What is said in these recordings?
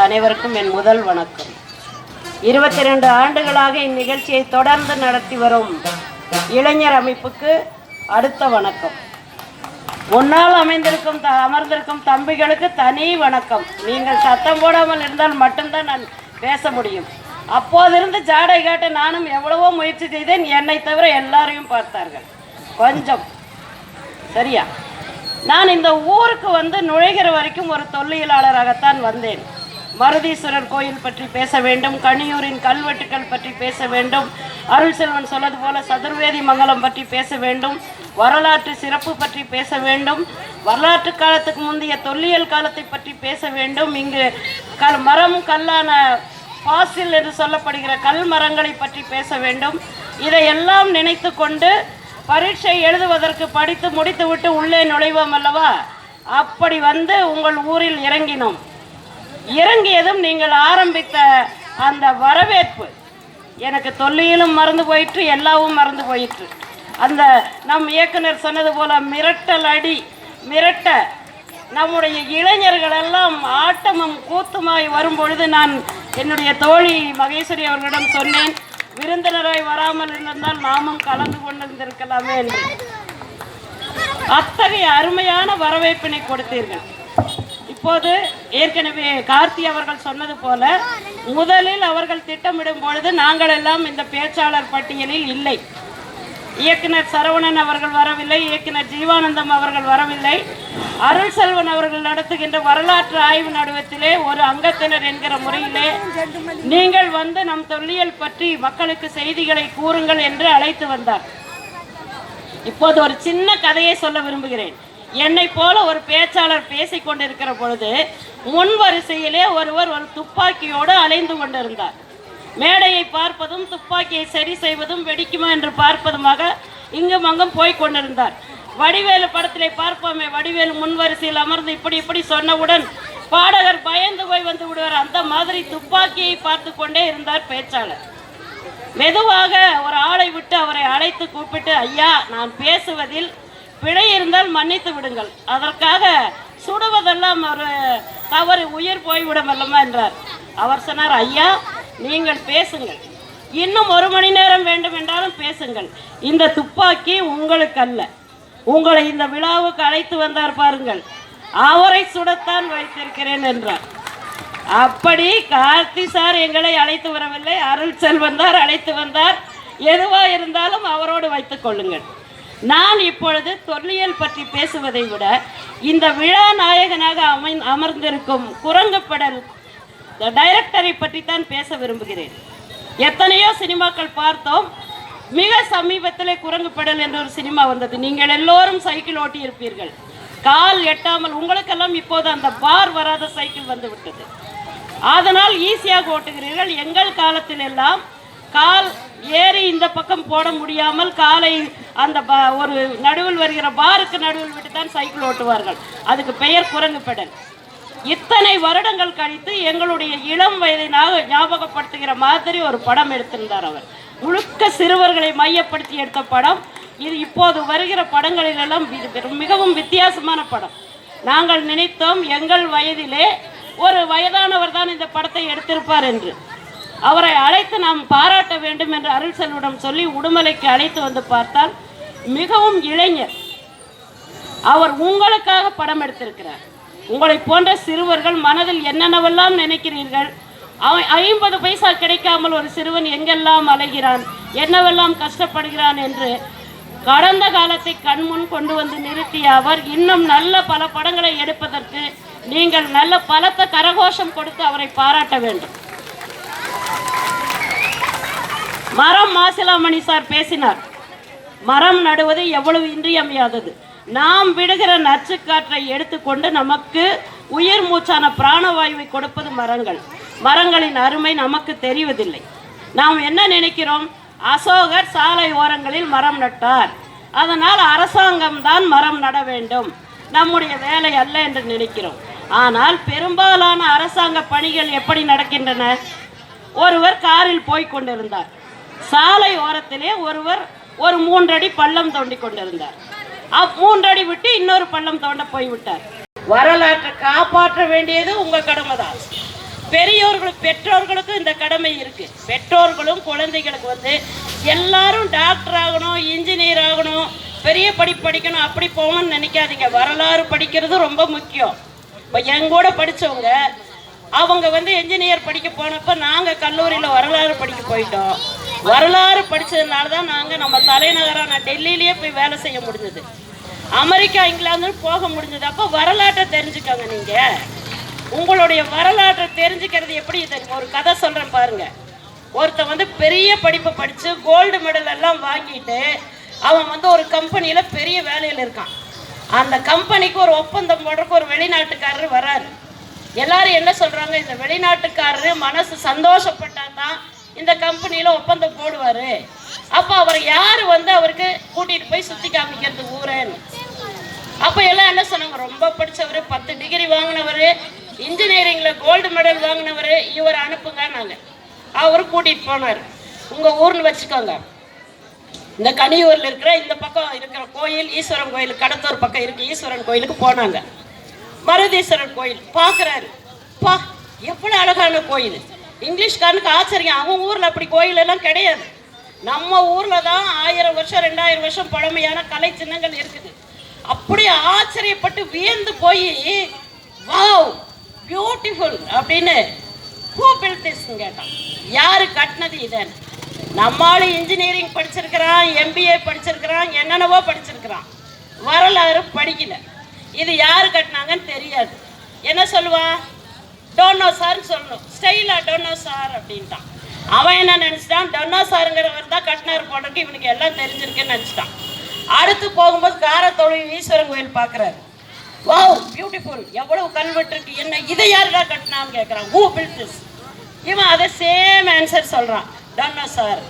அனைவருக்கும் என் முதல் வணக்கம். இருபத்தி ரெண்டு ஆண்டுகளாக இந்நிகழ்ச்சியை தொடர்ந்து நடத்தி வரும் இளைஞர் அமைப்புக்கு அடுத்த வணக்கம். முன்னால் அமைந்திருக்கும் த- அமர்ந்திருக்கும் தம்பிகளுக்கு தனி வணக்கம். நீங்கள் சத்தம் போடாமல் இருந்தால் மட்டும்தான் நான் பேச முடியும். அப்போதிருந்து ஜாடை காட்ட நானும் எவ்வளவோ முயற்சி செய்தேன். என்னை தவிர எல்லாரையும் பார்த்தார்கள். கொஞ்சம். சரியா? நான் இந்த ஊருக்கு வந்து நுழைகிற வரைக்கும் ஒரு தொல்லியலாளராகத்தான் வந்தேன். மருதீஸ்வரர் கோயில் பற்றி பேச வேண்டும் கனியூரின் கல்வெட்டுக்கள் பற்றி பேச வேண்டும் அருள் செல்வன் சொன்னது போல சதுர்வேதி மங்கலம் பற்றி பேச வேண்டும் வரலாற்று சிறப்பு பற்றி பேச வேண்டும் வரலாற்று காலத்துக்கு முந்தைய தொல்லியல் காலத்தை பற்றி பேச வேண்டும் இங்கு கல் மரம் கல்லான பாசில் என்று சொல்லப்படுகிற கல் மரங்களை பற்றி பேச வேண்டும். இதையெல்லாம் நினைத்து கொண்டு பரீட்சை எழுதுவதற்கு படித்து முடித்துவிட்டு உள்ளே நுழைவோம் அல்லவா? அப்படி வந்து உங்கள் ஊரில் இறங்கினோம். இறங்கியதும் நீங்கள் ஆரம்பித்த அந்த வரவேற்பு எனக்கு தொல்லியிலும் மறந்து போயிற்று எல்லாவும் மறந்து போயிற்று. அந்த நம் இயக்குனர் சொன்னது போல மிரட்டல் அடி மிரட்ட நம்முடைய இளைஞர்கள் எல்லாம் ஆட்டமும் கூத்துமாய் வரும் பொழுது நான் என்னுடைய தோழி மகேஸ்வரி அவர்களிடம் சொன்னேன் விருந்தினராய் வராமல் இருந்திருந்தால் நாமும் கலந்து கொண்டிருந்திருக்கலாமே என்று. அத்தகைய அருமையான வரவேற்பினை கொடுத்தீர்கள். இப்போது ஏற்கனவே கார்த்தி அவர்கள் சொன்னது போல முதலில் அவர்கள் திட்டமிடும் பொழுது நாங்கள் எல்லாம் இந்த பேச்சாளர் பட்டியலில் இல்லை. இயக்குனர் சரவணன் அவர்கள் வரவில்லை இயக்குனர் ஜீவானந்தம் அவர்கள் வரவில்லை. அருள் செல்வன் அவர்கள் நடத்துகின்ற வரலாற்று ஆய்வு நடுவத்திலே ஒரு அங்கத்தினர் என்கிற முறையிலே நீங்கள் வந்து நம் தொல்லியல் பற்றி மக்களுக்கு செய்திகளை கூறுங்கள் என்று அழைத்து வந்தார். இப்போது ஒரு சின்ன கதையை சொல்ல விரும்புகிறேன். என்னை போல ஒரு பேச்சாளர் பேசி கொண்டிருக்கிற பொழுது முன் வரிசையிலே ஒருவர் ஒரு துப்பாக்கியோடு அலைந்து கொண்டிருந்தார். மேடையை பார்ப்பதும் துப்பாக்கியை சரி செய்வதும் வெடிக்குமா என்று பார்ப்பதுமாக இங்கும் அங்கும் போய் கொண்டிருந்தார். வடிவேலு படத்திலே பார்ப்போமே வடிவேலு முன் வரிசையில் அமர்ந்து இப்படி இப்படி சொன்னவுடன் பாடகர் பயந்து போய் வந்து விடுவார். அந்த மாதிரி துப்பாக்கியை பார்த்து கொண்டே இருந்தார் பேச்சாளர். மெதுவாக ஒரு ஆளை விட்டு அவரை அழைத்து கூப்பிட்டு ஐயா நான் பேசுவதில் பிழை இருந்தால் மன்னித்து விடுங்கள். அதற்காக சுடுவதெல்லாம் ஒரு தவறு உயிர் போய்விடும் அல்லமா என்றார். அவர் சொன்னார் ஐயா நீங்கள் பேசுங்கள். இன்னும் ஒரு மணி நேரம் வேண்டும் என்றாலும் பேசுங்கள். இந்த துப்பாக்கி உங்களுக்கு அல்ல உங்களை இந்த விழாவுக்கு அழைத்து வந்தார் பாருங்கள். அவரை சுடத்தான் வைத்திருக்கிறேன் என்றார். அப்படி கார்த்தி சார் எங்களை அழைத்து வரவில்லை. அருள் செல்வந்தார் அழைத்து வந்தார். எதுவாக இருந்தாலும் அவரோடு வைத்துக் கொள்ளுங்கள். நான் இப்பொழுது தொல்லியல் பற்றி பேசுவதை விட இந்த விழா நாயகனாக அமை அமர்ந்திருக்கும் குரங்குப்படல் டைரக்டரை பற்றி தான் பேச விரும்புகிறேன். எத்தனையோ சினிமாக்கள் பார்த்தோம். மிக சமீபத்தில் குரங்குப்படல் என்ற ஒரு சினிமா வந்தது. நீங்கள் எல்லோரும் சைக்கிள் ஓட்டி இருப்பீர்கள் கால் எட்டாமல் உங்களுக்கெல்லாம் இப்போது அந்த பார் வராத சைக்கிள் வந்து விட்டது. அதனால் ஈஸியாக ஓட்டுகிறீர்கள். எங்கள் காலத்தில் எல்லாம் கால் ஏறி இந்த பக்கம் போட முடியாமல் காலை அந்த ப- ஒரு நடுவில் வருகிற பாருக்கு நடுவில் விட்டு தான் சைக்கிள் ஓட்டுவார்கள். அதுக்கு பெயர் குரங்கு பெடல் இத்தனை வருடங்கள் கழித்து எங்களுடைய இளம் வயதினாக ஞாபகப்படுத்துகிற மாதிரி ஒரு படம் எடுத்திருந்தார் அவர். முழுக்க சிறுவர்களை மையப்படுத்தி எடுத்த படம். இது இப்போது வருகிற படங்களிலெல்லாம் மிகவும் வித்தியாசமான படம். நாங்கள் நினைத்தோம் எங்கள் வயதிலே ஒரு வயதானவர் தான் இந்த படத்தை எடுத்திருப்பார் என்று. அவரை அழைத்து நாம் பாராட்ட வேண்டும் என்று அருள் செல்விடம் சொல்லி உடுமலைக்கு அழைத்து வந்து பார்த்தால் மிகவும் இளைஞர். அவர் உங்களுக்காக படம் எடுத்திருக்கிறார். உங்களை போன்ற சிறுவர்கள் மனதில் என்னென்னவெல்லாம் நினைக்கிறீர்கள்? அவன் ஐம்பது பைசா கிடைக்காமல் ஒரு சிறுவன் எங்கெல்லாம் அலைகிறான்? என்னவெல்லாம் கஷ்டப்படுகிறான் என்று கடந்த காலத்தை கண்முன் கொண்டு வந்து நிறுத்திய அவர் இன்னும் நல்ல பல படங்களை எடுப்பதற்கு நீங்கள் நல்ல பலத்த கரகோஷம் கொடுத்து அவரை பாராட்ட வேண்டும். மரம் மாசிலாமணி சார் பேசினார். மரம் நடுவது எவ்வளவு இன்றியமையாதது. நாம் விடுகிற நச்சுக்காற்றை எடுத்துக்கொண்டு நமக்கு உயிர் மூச்சான பிராணவாயுவை கொடுப்பது மரங்கள். மரங்களின் அருமை நமக்கு தெரிவதில்லை. நாம் என்ன நினைக்கிறோம்? அசோகர் சாலை ஓரங்களில் மரம் நட்டார். அதனால் அரசாங்கம் தான் மரம் நட வேண்டும். நம்முடைய வேலை அல்ல என்று நினைக்கிறோம். ஆனால் பெரும்பாலான அரசாங்க பணிகள் எப்படி நடக்கின்றன? ஒருவர் காரில் போய் கொண்டிருந்தார். சாலை ஓரத்திலே ஒருவர் ஒரு மூன்றடி பள்ளம் தோண்டி கொண்டிருந்தார். மூன்றடி விட்டு இன்னொரு பள்ளம் தோண்ட போய்விட்டார். வரலாற்றை காப்பாற்ற வேண்டியது உங்க கடமை தான் பெரியோர்களுக்கு பெற்றோர்களுக்கும் இந்த கடமை இருக்கு. பெற்றோர்களும் குழந்தைகளுக்கு வந்து எல்லாரும் டாக்டர் ஆகணும் இன்ஜினியர் ஆகணும் பெரிய படிப்பு படிக்கணும் அப்படி போகணும்னு நினைக்காதீங்க. வரலாறு படிக்கிறது ரொம்ப முக்கியம். இப்போ எங்கூட படித்தவங்க படிச்சவங்க அவங்க வந்து என்ஜினியர் படிக்க போனப்போ நாங்கள் கல்லூரியில் வரலாறு படிக்க போயிட்டோம். வரலாறு படித்ததுனால தான் நாங்கள் நம்ம தலைநகரான டெல்லியிலேயே போய் வேலை செய்ய முடிஞ்சது. அமெரிக்கா இங்கிலாந்து போக முடிஞ்சது. அப்போ வரலாற்றை தெரிஞ்சுக்கோங்க நீங்கள் உங்களுடைய வரலாற்றை தெரிஞ்சுக்கிறது எப்படி? தெரியும் ஒரு கதை சொல்கிறேன் பாருங்கள் ஒருத்தன் வந்து பெரிய படிப்பை படித்து கோல்டு மெடல் எல்லாம் வாங்கிட்டு அவன் வந்து ஒரு கம்பெனியில் பெரிய வேலையில் இருக்கான். அந்த கம்பெனிக்கு ஒரு ஒப்பந்தம் போடுறதுக்கு ஒரு வெளிநாட்டுக்காரர் வராரு. எல்லாரும் என்ன சொல்கிறாங்க இந்த வெளிநாட்டுக்காரரு மனசு சந்தோஷப்பட்டாதான் இந்த கம்பெனியில் ஒப்பந்தம் போடுவார். அப்போ அவர் யார் வந்து அவருக்கு கூட்டிகிட்டு போய் சுற்றி காமிக்கிறது? ஊரேன்னு அப்போ எல்லாம் என்ன சொன்னாங்க? ரொம்ப படித்தவர் பத்து டிகிரி வாங்கினவர் இன்ஜினியரிங்கில் கோல்டு மெடல் வாங்கினவர் இவர் அனுப்புங்க நாங்கள் அவர் கூட்டிகிட்டு போனார். உங்கள் ஊர்னு வச்சுக்கோங்க. இந்த கனியூரில் இருக்கிற இந்த பக்கம் இருக்கிற கோயில் ஈஸ்வரன் கோயில் கடத்தூர் பக்கம் இருக்கு ஈஸ்வரன் கோயிலுக்கு போனாங்க. மருதீஸ்வரன் கோயில். பார்க்குறாரு பா எவ்வளோ அழகான கோயில். இங்கிலீஷ்காரனுக்கு ஆச்சரியம். அவன் ஊரில் அப்படி கோயில் எல்லாம் கிடையாது. நம்ம ஊரில் தான் ஆயிரம் வருஷம் ரெண்டாயிரம் வருஷம் பழமையான கலை சின்னங்கள் இருக்குது. அப்படி ஆச்சரியப்பட்டு வியந்து போய் வாவ் பியூட்டிஃபுல் அப்படின்னு ஹூ பில்ட் திஸ்ன்னு கேட்டான். யாரு கட்டினது இதன்னு நம்மால் இன்ஜினியரிங் படிச்சிருக்கிறான் எம்பிஏ படிச்சிருக்கிறான் என்னென்னவோ படிச்சிருக்கிறான். வரலாறு படிக்கல. இது யார் கட்டினாங்கன்னு தெரியாது. என்ன சொல்லுவான் டோனோ சார்னு சொல்லணும். ஸ்டைலா டோனோ சார் அப்படின்ட்டான். அவன் என்ன நினச்சிட்டான்? டொன்னோ சாருங்கிறவர் தான் கட்டினார் போடுறதுக்கு இவனுக்கு எல்லாம் தெரிஞ்சிருக்குன்னு நினச்சிட்டான். அடுத்து போகும்போது காரத்தொழில் ஈஸ்வரன் கோயில் பார்க்குறாரு. வாவ் பியூட்டிஃபுல் எவ்வளவு கல்வெட்டு இருக்கு. என்ன இதை யாருடா கட்டினான்னு கேட்குறான் ஹூ பில்ட் திஸ் இவன் அதை சேம் ஆன்சர் சொல்கிறான் டொன்னோ சார்.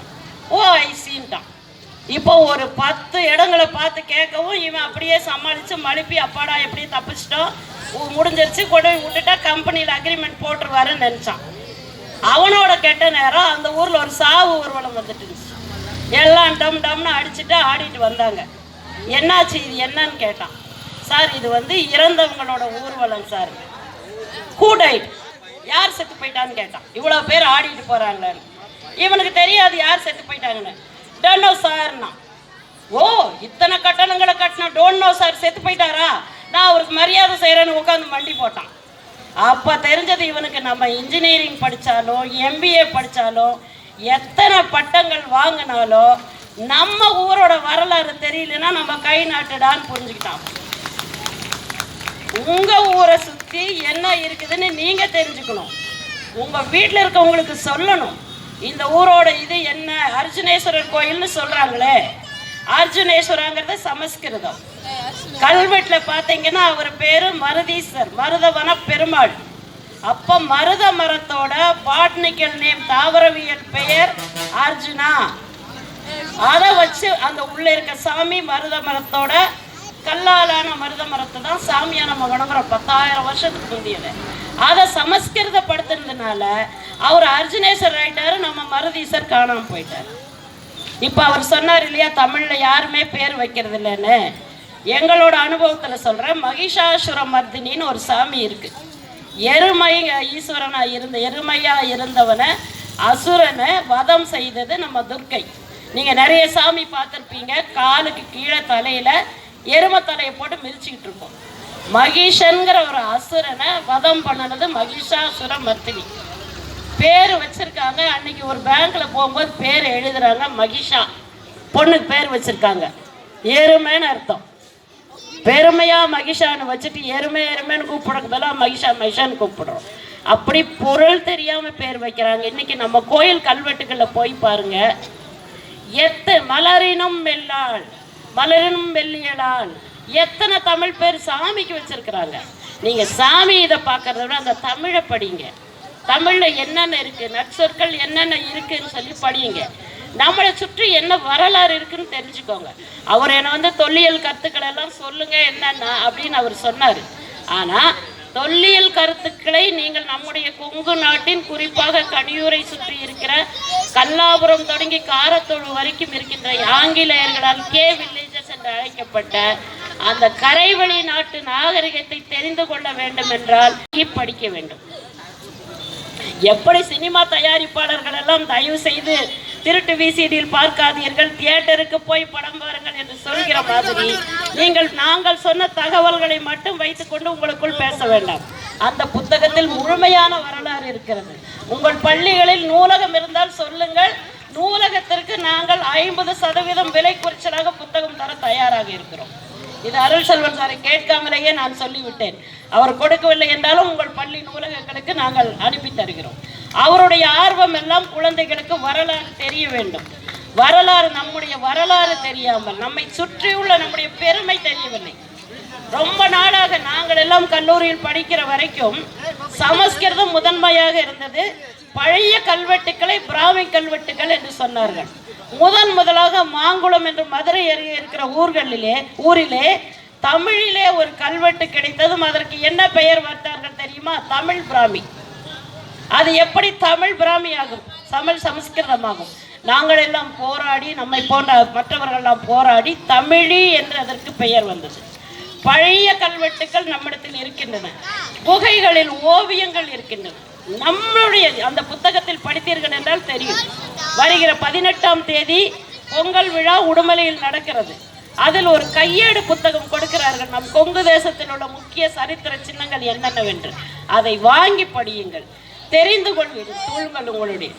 ஓ ஐசின்ட்டான் இப்போ ஒரு பத்து இடங்களை பார்த்து கேட்கவும் இவன் அப்படியே சமாளித்து மழுப்பி அப்பாடா எப்படி தப்பிச்சிட்டோம். முடிஞ்சிருச்சு. கொண்டு போய் விட்டுட்டா கம்பெனியில் அக்ரிமெண்ட் போட்டுருவாருன்னு நினச்சான். அவனோட கெட்ட நேரம் அந்த ஊரில் ஒரு சாவு ஊர்வலம் வந்துட்டு இருந்துச்சு. எல்லாம் டம் டம்னு அடிச்சுட்டு ஆடிட்டு வந்தாங்க. என்னாச்சு இது என்னன்னு கேட்டான். சார் இது வந்து இறந்தவங்களோட ஊர்வலம் சார். கூடைட் யார் செத்து போயிட்டான்னு கேட்டான். இவ்வளோ பேர் ஆடிட்டு போகிறாங்களான்னு இவனுக்கு தெரியாது யார் செத்து போயிட்டாங்கன்னு. டோன்னோ சார்னா ஓ இத்தனை கட்டணங்களை கட்டின டோன்னோ சார் செத்து போயிட்டாரா? நான் அவருக்கு மரியாதை செய்கிறேன்னு உட்காந்து மண்டி போட்டான். அப்போ தெரிஞ்சது இவனுக்கு நம்ம இன்ஜினியரிங் படித்தாலும் எம்பிஏ படித்தாலும் எத்தனை பட்டங்கள் வாங்கினாலும் நம்ம ஊரோட வரலாறு தெரியலன்னா நம்ம கை நாட்டுடான்னு புரிஞ்சுக்கிட்டான். உங்க ஊரை சுத்தி என்ன இருக்குதுன்னு நீங்க தெரிஞ்சுக்கணும். உங்க வீட்டில் இருக்கவங்களுக்கு சொல்லணும். இந்த ஊரோட இது என்ன? அர்ஜுனேஸ்வரர் கோயில்னு சொல்றாங்களே. அர்ஜுனேஸ்வரங்கிறது சமஸ்கிருதம். கல்வெட்டில் பார்த்தீங்கன்னா அவர் பேரு மருதீஸ்வர் மருதவன பெருமாள் அப்ப மருத மரத்தோட பாட்னிக்கல் நேம் தாவரவியல் பெயர் அர்ஜுனா. அதை வச்சு அந்த உள்ள இருக்க சாமி மருத மரத்தோட கல்லாலான மருத மரத்தை தான் சாமியா நம்ம வணங்குறோம் பத்தாயிரம் வருஷத்துக்கு முந்தியது. அதை சமஸ்கிருதப்படுத்துனதுனால அவர் அர்ஜுனேஸ்வர் ஆயிட்டாரு நம்ம மருதீசர் காணாம போயிட்டார். இப்போ அவர் சொன்னார் இல்லையா தமிழ்ல யாருமே பேர் வைக்கிறது இல்லைன்னு எங்களோட அனுபவத்தில் சொல்கிறேன் மகிஷாசுர மர்தினின்னு ஒரு சாமி இருக்குது எருமை ஈஸ்வரனாக இருந்த எருமையாக இருந்தவனை அசுரனை வதம் செய்தது நம்ம துர்க்கை. நீங்கள் நிறைய சாமி பார்த்துருப்பீங்க. காலுக்கு கீழே தலையில் எருமை தலையை போட்டு மிதிச்சுக்கிட்டு இருக்கோம். மகிஷன்கிற ஒரு அசுரனை வதம் பண்ணனது மகிஷாசுர மர்த்தினி பேர் வச்சுருக்காங்க. அன்னைக்கு ஒரு பேங்க்கில் போகும்போது பேர் எழுதுறாங்க மகிஷா. பொண்ணுக்கு பேர் வச்சுருக்காங்க. எருமைன்னு அர்த்தம். பெருமையா மகிஷான்னு வச்சுட்டு எருமை எருமைன்னு கூப்பிடுறதுலாம் மகிஷா மகிஷான்னு கூப்பிடுறோம். அப்படி பொருள் தெரியாம பேர் வைக்கிறாங்க. இன்னைக்கு நம்ம கோயில் கல்வெட்டுகளில் போய் பாருங்க. எத்து மலரினும் வெள்ளாள் மலரினும் வெள்ளியலாள் எத்தனை தமிழ் பேர் சாமிக்கு வச்சிருக்கிறாங்க. நீங்க சாமி இதை பார்க்கறத விட அந்த தமிழை படிங்க. தமிழ்ல என்னென்ன இருக்கு நற்சொற்கள் என்னென்ன இருக்குன்னு சொல்லி படியுங்க நம்மளை சுற்றி என்ன வரலாறு இருக்குன்னு தெரிஞ்சுக்கோங்க. அவர் என்னை வந்து தொல்லியல் கருத்துக்கள் எல்லாம் சொல்லுங்க என்னன்னா அப்படின்னு அவர் சொன்னார். ஆனா தொல்லியல் கருத்துக்களை நீங்கள் நம்முடைய கொங்கு நாட்டின் குறிப்பாக கனியூரை சுற்றி இருக்கிற கல்லாபுரம் தொடங்கி காரத்தோடு வரைக்கும் இருக்கின்ற ஆங்கிலேயர்களால் கே வில்லேஜஸ் என்று அழைக்கப்பட்ட அந்த கரைவழி நாட்டு நாகரிகத்தை தெரிந்து கொள்ள வேண்டும் என்றால் படிக்க வேண்டும். எப்படி சினிமா தயாரிப்பாளர்கள் எல்லாம் தயவு செய்து திருட்டு விசிடியில் பார்க்காதீர்கள். தியேட்டருக்கு போய் படம் பாருங்கள் என்று சொல்கிற மாதிரி நீங்கள் நாங்கள் சொன்ன தகவல்களை மட்டும் வைத்துக்கொண்டு உங்களுக்குள் பேச வேண்டாம். அந்த புத்தகத்தில் முழுமையான வரலாறு இருக்கிறது. உங்கள் பள்ளிகளில் நூலகம் இருந்தால் சொல்லுங்கள். நூலகத்திற்கு நாங்கள் ஐம்பது சதவீதம் விலை குறைச்சலாக புத்தகம் தர தயாராக இருக்கிறோம். இது அருள் செல்வன் சாரை கேட்காமலேயே நான் சொல்லிவிட்டேன். அவர் கொடுக்கவில்லை என்றாலும் உங்கள் பள்ளி நூலகங்களுக்கு நாங்கள் அனுப்பி தருகிறோம். அவருடைய ஆர்வம் எல்லாம் குழந்தைகளுக்கு வரலாறு தெரிய வேண்டும். வரலாறு நம்முடைய வரலாறு தெரியாமல் நம்மை சுற்றியுள்ள நம்முடைய பெருமை தெரியவில்லை. ரொம்ப நாளாக நாங்கள் எல்லாம் கல்லூரியில் படிக்கிற வரைக்கும் சமஸ்கிருதம் முதன்மையாக இருந்தது. பழைய கல்வெட்டுக்களை பிராமி கல்வெட்டுகள் என்று சொன்னார்கள். முதன் முதலாக மாங்குளம் என்று மதுரை அருகே இருக்கிற ஊர்களிலே ஊரிலே தமிழிலே ஒரு கல்வெட்டு கிடைத்ததும் அதற்கு என்ன பெயர் வைத்தார்கள் தெரியுமா? தமிழ் பிராமி. அது எப்படி தமிழ் பிராமி ஆகும் தமிழ் சமஸ்கிருதமாகும். நாங்கள் எல்லாம் போராடி நம்மை போன்ற மற்றவர்கள் எல்லாம் போராடி தமிழி என்று அதற்கு பெயர் வந்தது. பழைய கல்வெட்டுக்கள் நம்மிடத்தில் இருக்கின்றன. குகைகளில் ஓவியங்கள் இருக்கின்றன. நம்மளுடைய அந்த புத்தகத்தில் படித்தீர்கள் என்றால் தெரியும். வருகிற பதினெட்டாம் தேதி பொங்கல் விழா உடுமலையில் நடக்கிறது. அதில் ஒரு கையேடு புத்தகம் கொடுக்கிறார்கள். நம் கொங்கு தேசத்தில் உள்ள முக்கிய சரித்திர சின்னங்கள் என்னென்னவென்று. அதை வாங்கி படியுங்கள். தெரிந்து கொள்வீர்கள் தூள்கள் உங்களுடைய.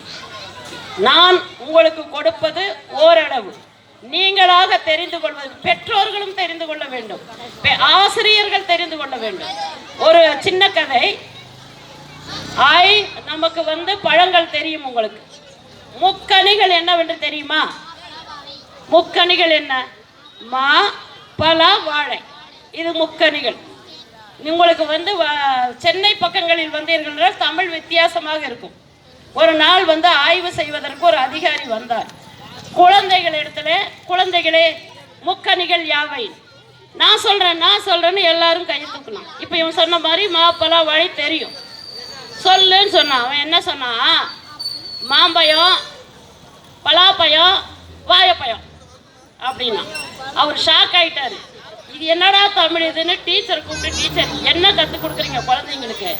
நான் உங்களுக்கு கொடுப்பது ஓரளவு. நீங்களாக தெரிந்து கொள்வது பெற்றோர்களும் தெரிந்து கொள்ள வேண்டும். பெ- ஆசிரியர்கள் தெரிந்து கொள்ள வேண்டும். ஒரு சின்ன கதை. ஐ நமக்கு வந்து பழங்கள் தெரியும் உங்களுக்கு. முக்கணிகள் என்னவென்று தெரியுமா? முக்கணிகள் என்ன? மா பலா வாழை. இது முக்கணிகள் உங்களுக்கு வந்து வ- சென்னை பக்கங்களில் வந்தீர்கள் என்றால் தமிழ் வித்தியாசமாக இருக்கும். ஒரு நாள் வந்து ஆய்வு செய்வதற்கு ஒரு அதிகாரி வந்தார். குழந்தைகள் இடத்துல குழந்தைகளே முக்கணிகள் யாவை? நான் சொல்கிறேன் நான் சொல்கிறேன்னு எல்லாரும் கை தூக்கணும் இப்போ இவன் சொன்ன மாதிரி மாப்பெல்லாம் வழி தெரியும். சொல்லுன்னு சொன்னான். அவன் என்ன சொன்னான்? மாம்பழம் பலாப்பழம் வாழைப்பழம் அப்படின்னா அவர் ஷாக் ஆயிட்டாரு. இது என்னடா தமிழ் இதுன்னு டீச்சர் கூப்பிட்டு டீச்சர் என்ன கற்றுக் கொடுக்குறீங்க குழந்தைங்களுக்கு?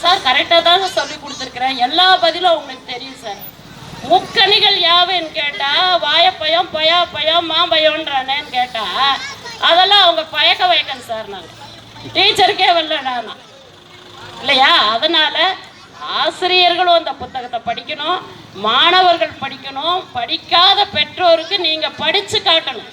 சார் கரெக்டாக தான் சொல்லி கொடுத்துருக்குறேன். எல்லா பதிலும் உங்களுக்கு தெரியும் சார். முக்கணிகள் யாவைன்னு கேட்டா வாழைப்பழம் பயம் மாம்பழம்ன்றானேன்னு கேட்டால் அதெல்லாம் அவங்க பயக்க வைக்கணும் சார் நாங்கள் டீச்சருக்கே வரலடா நான். இல்லையா? அதனால் ஆசிரியர்களும் அந்த புத்தகத்தை படிக்கணும் மாணவர்கள் படிக்கணும் படிக்காத பெற்றோருக்கு நீங்கள் படித்து காட்டணும்.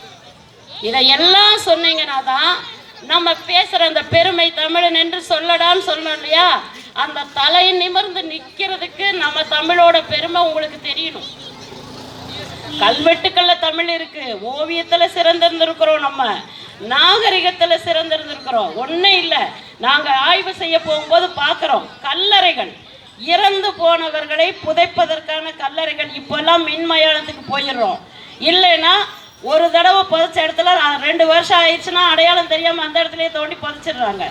இதையெல்லாம் சொன்னீங்கன்னா தான் நம்ம பேசுற அந்த பெருமை தமிழன் என்று சொல்லடான்னு சொல்லணும் இல்லையா? அந்த தலை நிமிர்ந்து நிக்கிறதுக்கு நம்ம தமிழோட பெருமை உங்களுக்கு தெரியணும். கல்வெட்டுக்கள்ல தமிழ் இருக்கு. ஓவியத்துல சிறந்திருந்திருக்கிறோம் நம்ம. நாகரிகத்துல சிறந்திருந்திருக்கிறோம். ஒன்றும் இல்லை. நாங்க ஆய்வு செய்ய போகும்போது பார்க்குறோம் கல்லறைகள். இறந்து போனவர்களை புதைப்பதற்கான கல்லறைகள். இப்பெல்லாம் மின்மயானத்துக்கு போயிடுறோம். இல்லைன்னா ஒரு தடவை புதைச்ச இடத்துல ரெண்டு வருஷம் ஆயிடுச்சுன்னா அடையாளம் தெரியாம அந்த இடத்துலயே தோண்டி புதைச்சிடுறாங்க.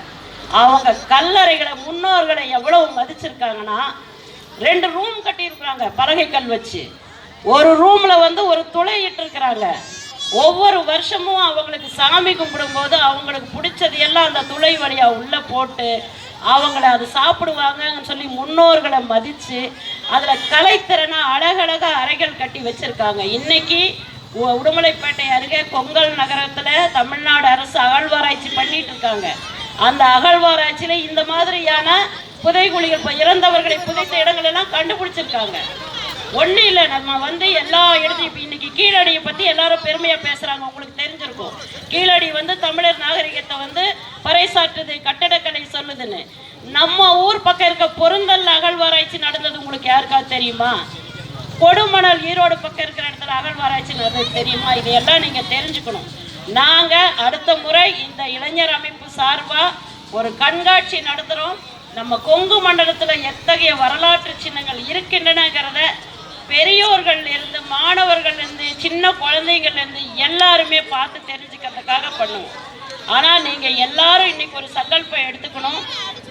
அவங்க கல்லறைகளை முன்னோர்களை எவ்வளவு மதிச்சிருக்காங்கன்னா ரெண்டு ரூம் கட்டியிருக்கிறாங்க பலகை கல் வச்சு. ஒரு ரூம்ல வந்து ஒரு துளை இட்டிருக்கிறாங்க. ஒவ்வொரு வருஷமும் அவங்களுக்கு சாமி கும்பிடும்போது அவங்களுக்கு பிடிச்சது எல்லாம் அந்த துளை வழியா உள்ள போட்டு அவங்கள அது சாப்பிடுவாங்கன்னு சொல்லி முன்னோர்களை மதிச்சு அதுல கலைத்திறனா அழகழகாக அறைகள் கட்டி வச்சிருக்காங்க. இன்னைக்கு உடுமலைப்பேட்டை அருகே கொங்கல் நகரத்தில் தமிழ்நாடு அரசு அகழ்வாராய்ச்சி பண்ணிட்டு இருக்காங்க. அந்த அகழ்வாராய்ச்சியில இந்த மாதிரியான புதைகுழிகள் இறந்தவர்களை புதைத்த இடங்கள் எல்லாம் கண்டுபிடிச்சிருக்காங்க. ஒன்றும் இல்லை நம்ம வந்து எல்லா இடத்தையும் இப்போ இன்னைக்கு கீழடியை பற்றி எல்லாரும் பெருமையாக பேசுகிறாங்க உங்களுக்கு தெரிஞ்சிருக்கும். கீழடி வந்து தமிழர் நாகரிகத்தை வந்து பறைசாற்றுது கட்டடக்கலை சொல்லுதுன்னு. நம்ம ஊர் பக்கம் இருக்க பொருந்தல் அகழ்வாராய்ச்சி நடந்தது உங்களுக்கு யாருக்காவது தெரியுமா? கொடுமணல் ஈரோடு பக்கம் இருக்கிற இடத்துல அகழ்வாராய்ச்சி நடந்தது தெரியுமா? இதையெல்லாம் நீங்கள் தெரிஞ்சுக்கணும். நாங்கள் அடுத்த முறை இந்த இளைஞர் அமைப்பு சார்பாக ஒரு கண்காட்சி நடத்துகிறோம் நம்ம கொங்கு மண்டலத்தில் எத்தகைய வரலாற்று சின்னங்கள் இருக்கின்றனங்கிறத பெரியோர்கள் இருந்து மாணவர்கள் இருந்து சின்ன குழந்தைங்கள்லேருந்து எல்லாருமே பார்த்து தெரிஞ்சுக்கிறதுக்காக பண்ணுவோம். ஆனால் நீங்கள் எல்லாரும் இன்னைக்கு ஒரு சங்கல்பம் எடுத்துக்கணும்.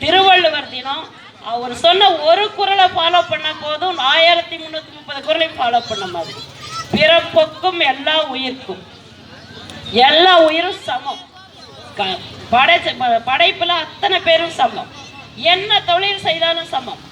திருவள்ளுவர் தினம் அவர் சொன்ன ஒரு குறளை ஃபாலோ பண்ண போதும் ஆயிரத்தி முந்நூற்றி முப்பது குறளையும் ஃபாலோ பண்ண மாதிரி. பிறப்புக்கும் எல்லா உயிருக்கும். எல்லா உயிரும் சமம். க- படைப்பில் அத்தனை பேரும் சமம். என்ன தொழில் செய்தாலும் சமம்.